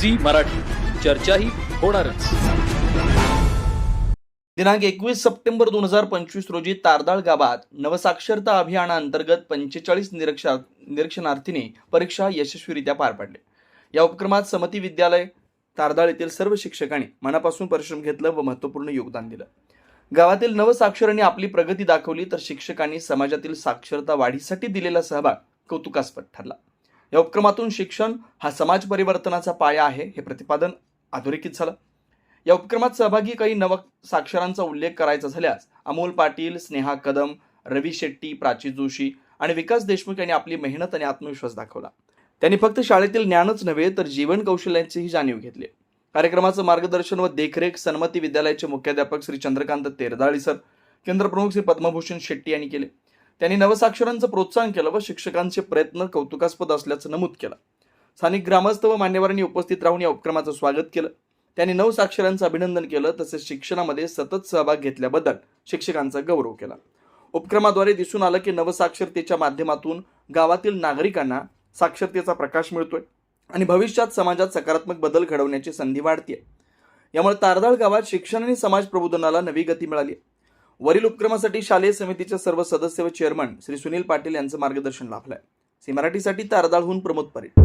Zee Marathi. चर्चाही होणारच. दिनांक एकवीस सप्टेंबर दोन हजार पंचवीस रोजी तारदाळ गावात नवसाक्षरता अभियानाअंतर्गत पंचेचाळीस निरीक्षा निरीक्षणार्थींनी परीक्षा यशस्वीरित्या पार पाडल्या या उपक्रमात समती विद्यालय तारदाळ येथील सर्व शिक्षकांनी मनापासून परिश्रम घेतलं व महत्त्वपूर्ण योगदान दिलं. गावातील नवसाक्षरांनी आपली प्रगती दाखवली तर शिक्षकांनी समाजातील साक्षरता वाढीसाठी दिलेला सहभाग कौतुकास्पद ठरला. या उपक्रमातून शिक्षण हा समाज परिवर्तनाचा पाया आहे हे प्रतिपादन अधोरेखित झालं. या उपक्रमात सहभागी काही नव साक्षरांचा उल्लेख करायचा झाल्यास अमोल पाटील स्नेहा कदम रवी शेट्टी प्राची जोशी आणि विकास देशमुख यांनी आपली मेहनत आणि आत्मविश्वास दाखवला. त्यांनी फक्त शाळेतील ज्ञानच नव्हे तर जीवन कौशल्यांचीही जाणीव घेतली. कार्यक्रमाचं मार्गदर्शन व देखरेख सन्मती विद्यालयाचे मुख्याध्यापक श्री चंद्रकांत तेरदाळी सर केंद्रप्रमुख श्री पद्मभूषण शेट्टी यांनी केले. त्यांनी नवसाक्षरांचं प्रोत्साहन केलं व शिक्षकांचे प्रयत्न कौतुकास्पद असल्याचं नमूद केलं. स्थानिक ग्रामस्थ व मान्यवरांनी उपस्थित राहून या उपक्रमाचं स्वागत केलं. त्यांनी नवसाक्षरांचं अभिनंदन केलं तसेच शिक्षणामध्ये सतत सहभाग घेतल्याबद्दल शिक्षकांचा गौरव केला. उपक्रमाद्वारे दिसून आलं की नवसाक्षरतेच्या माध्यमातून गावातील नागरिकांना साक्षरतेचा प्रकाश मिळतोय आणि भविष्यात समाजात सकारात्मक बदल घडवण्याची संधी वाढते यामुळे तारदाळ गावात शिक्षण आणि समाज प्रबोधनाला नवी गती मिळाली वरील उपक्रमासाठी शालेय समितीच्या सर्व सदस्य व चेअरमन श्री सुनील पाटील यांचं मार्गदर्शन लाभलंय. सी मराठीसाठी तारदाळहून प्रमोद परीट